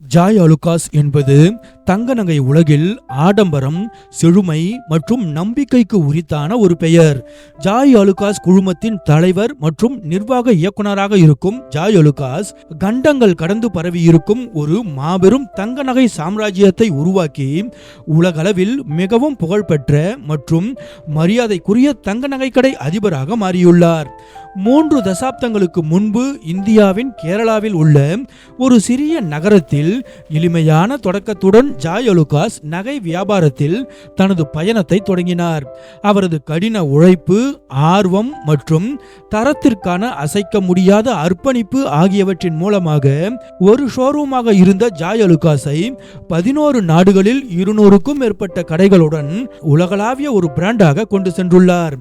Joy Alukkas என்பது தங்க நகை உலகில் ஆடம்பரம் செழுமை மற்றும் நம்பிக்கைக்கு உரித்தான ஒரு பெயர். ஜாய் அலுகாஸ் குழுமத்தின் தலைவர் மற்றும் நிர்வாக இயக்குனராக இருக்கும் ஜாய் அலுகாஸ் கண்டங்கள் கடந்து பரவியிருக்கும் ஒரு மாபெரும் தங்க நகை சாம்ராஜ்யத்தை உருவாக்கி உலகளவில் மிகவும் புகழ்பெற்ற மற்றும் மரியாதைக்குரிய தங்க நகைக்கடை அதிபராக மாறியுள்ளார். மூன்று தசாப்தங்களுக்கு முன்பு இந்தியாவின் கேரளாவில் உள்ள ஒரு சிறிய நகரத்தில் எளிமையான தொடக்கத்துடன் ஜாய் அலுகாஸ் நகை வியாபாரத்தில் தனது பயணத்தை தொடங்கினார். அவரது கடின உழைப்பு ஆர்வம் மற்றும் தரத்திற்கான அசைக்க முடியாத அர்ப்பணிப்பு ஆகியவற்றின் மூலமாக ஒரு ஷோரூமாக இருந்த ஜாய் அலுகாஸை பதினோரு நாடுகளில் இருநூறுக்கும் மேற்பட்ட கடைகளுடன் உலகளாவிய ஒரு பிராண்டாக கொண்டு சென்றுள்ளார்.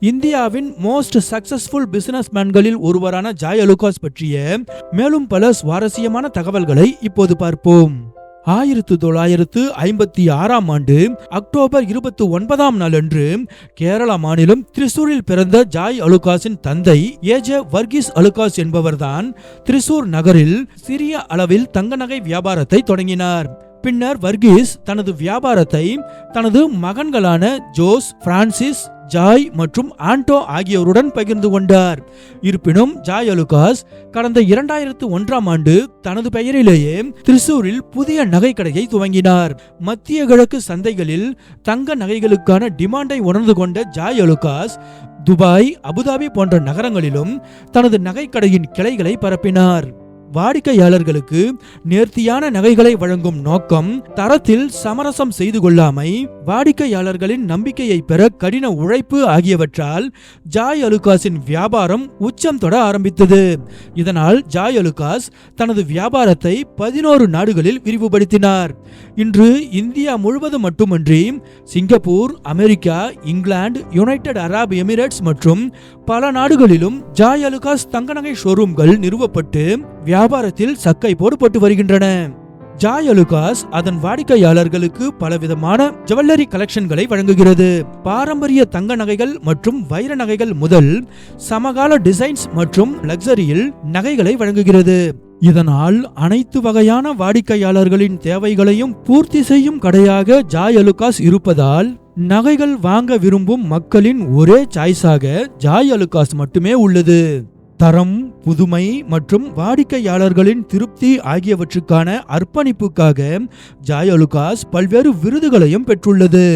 இந்தியாவின் மோஸ்ட் சக்சஸ்ஃபுல் பிசினஸ்மேன்களில் ஒருவரான ஜாய் அலுகாஸ் பற்றிய மேலும் பல சுவாரஸ்யமான தகவல்களை இப்போது பார்ப்போம். ஆயிரத்து தொள்ளாயிரத்து ஐம்பத்தி ஆறாம் ஆண்டு அக்டோபர் இருபத்தி ஒன்பதாம் நாளன்று கேரளா மாநிலம் திரிசூரில் பிறந்த ஜாய் அலுகாஸின் தந்தை ஏஜ வர்கீஸ் அலுகாஸ் என்பவர்தான் திரிசூர் நகரில் சிறிய அளவில் தங்க நகை வியாபாரத்தை தொடங்கினார். பின்னர் வர்கீஸ் தனது வியாபாரத்தை தனது மகன்களான ஜோஸ் பிரான்சிஸ் ஜாய் மற்றும் ஆண்டோ ஆகியோருடன் பகிர்ந்து கொண்டார். இருப்பினும் ஜாய் அலுகாஸ் கடந்த இரண்டாயிரத்து ஒன்றாம் ஆண்டு தனது பெயரிலேயே திரிசூரில் புதிய நகைக்கடையை துவங்கினார். மத்திய கிழக்கு சந்தைகளில் தங்க நகைகளுக்கான டிமாண்டை உணர்ந்து கொண்ட ஜாய் அலுகாஸ் துபாய் அபுதாபி போன்ற நகரங்களிலும் தனது நகைக்கடையின் கிளைகளை பரப்பினார். வாடிக்கையாளர்களுக்கு நேர்த்தியான நகைகளை வழங்கும் நோக்கம் தரத்தில் சமரசம் செய்து கொள்ளாமை வாடிக்கையாளர்களின் நம்பிக்கையை பெற கடின உழைப்பு ஆகியவற்றால் ஜாய் அலுகாஸின் வியாபாரம் உச்சம் தொட ஆரம்பித்தது. இதனால் ஜாய் அலுகாஸ் தனது வியாபாரத்தை பதினோரு நாடுகளில் விரிவுபடுத்தினார். இன்று இந்தியா முழுவதும் மட்டுமன்றி சிங்கப்பூர் அமெரிக்கா இங்கிலாந்து யுனைடெட் அரபு எமிரேட்ஸ் மற்றும் பல நாடுகளிலும் ஜாய் அலுகாஸ் தங்க நகை ஷோரூம்கள் நிறுவப்பட்டு வியாபாரத்தில் சக்கை போடுபட்டு வருகின்றன. ஜாய் அலுகாஸ் அதன் வாடிக்கையாளர்களுக்கு பலவிதமான ஜுவல்லரி கலெக்ஷன்களை வழங்குகிறது. பாரம்பரிய தங்க நகைகள் மற்றும் வைர நகைகள் முதல் சமகால டிசைன்ஸ் மற்றும் லக்ஸரியில் நகைகளை வழங்குகிறது. இதனால் அனைத்து வகையான வாடிக்கையாளர்களின் தேவைகளையும் பூர்த்தி செய்யும் கடையாக ஜாய் அலுகாஸ் இருப்பதால் நகைகள் வாங்க விரும்பும் மக்களின் ஒரே சாய்ஸாக ஜாய் அலுகாஸ் மட்டுமே உள்ளது. தரம் புதுமை மற்றும் வாடிக்கையாளர்களின் திருப்தி ஆகியவற்றுக்கான அர்ப்பணிப்புக்காக ஜாய் அலுகாஸ் பல்வேறு விருதுகளையும் பெற்றுள்ளது.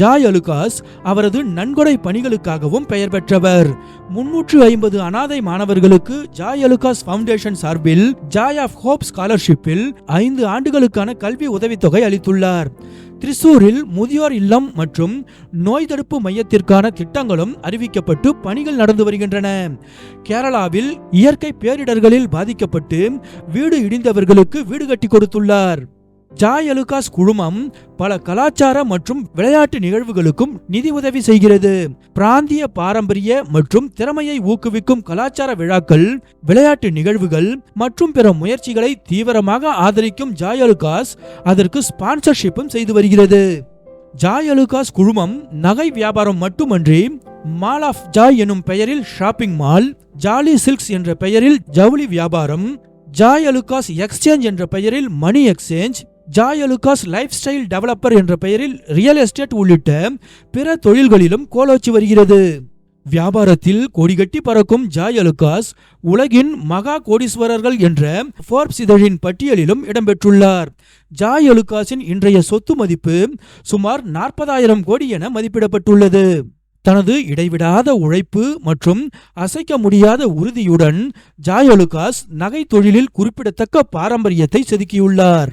ஜாய் அலுகாஸ் அவரது நன்கொடை பணிகளுக்காகவும் பெயர் பெற்றவர். முன்னூற்று ஐம்பது அனாதை மாணவர்களுக்கு ஜாய் அலுகாஸ் ஃபவுண்டேஷன் சார்பில் ஜாய் ஆஃப் ஹோப் ஸ்காலர்ஷிப்பில் ஐந்து ஆண்டுகளுக்கான கல்வி உதவித்தொகை அளித்துள்ளார். திரிசூரில் முதியோர் இல்லம் மற்றும் நோய் தடுப்பு மையத்திற்கான திட்டங்களும் அறிவிக்கப்பட்டு பணிகள் நடந்து வருகின்றன. கேரளாவில் இயற்கை பேரிடர்களில் பாதிக்கப்பட்டு வீடு இடிந்தவர்களுக்கு வீடு கட்டி கொடுத்துள்ளார். ஜாய் அலுகாஸ் குழுமம் பல கலாச்சார மற்றும் விளையாட்டு நிகழ்வுகளுக்கும் நிதி உதவி செய்கிறது. பிராந்திய பாரம்பரிய மற்றும் திறமையை ஊக்குவிக்கும் கலாச்சார விழாக்கள் விளையாட்டு நிகழ்வுகள் மற்றும் பிற முயற்சிகளை தீவிரமாக ஆதரிக்கும் ஜாய் அலுகாஸ் அதற்கு ஸ்பான்சர்ஷிப்பும் செய்து வருகிறது. ஜாய் அலுகாஸ் குழுமம் நகை வியாபாரம் மட்டுமன்றி மால் ஆஃப் ஜாய் எனும் பெயரில் ஷாப்பிங் மால் ஜாலி சில்க்ஸ் என்ற பெயரில் ஜவுளி வியாபாரம் ஜாய் அலுகாஸ் எக்ஸ்சேஞ்ச் என்ற பெயரில் money exchange Joy Alukkas lifestyle developer என்ற பெயரில் ரியல் எஸ்டேட் உள்ளிட்ட பிற தொழில்களிலும் கோலோச்சி வருகிறது. வியாபாரத்தில் கொடிகட்டி பறக்கும் ஜாய் அலுகாஸ் உலகின் மகா கோடீஸ்வரர்கள் என்ற ஃபோர்ப்ஸ் இதழின் பட்டியலிலும் இடம்பெற்றுள்ளார். ஜாய் அலுகாஸின் இன்றைய சொத்து மதிப்பு சுமார் நாற்பதாயிரம் கோடி என மதிப்பிடப்பட்டுள்ளது. தனது இடைவிடாத உழைப்பு மற்றும் அசைக்க முடியாத உறுதியுடன் ஜாய் அலுகாஸ் நகை தொழிலில் குறிப்பிடத்தக்க பாரம்பரியத்தை செதுக்கியுள்ளார்.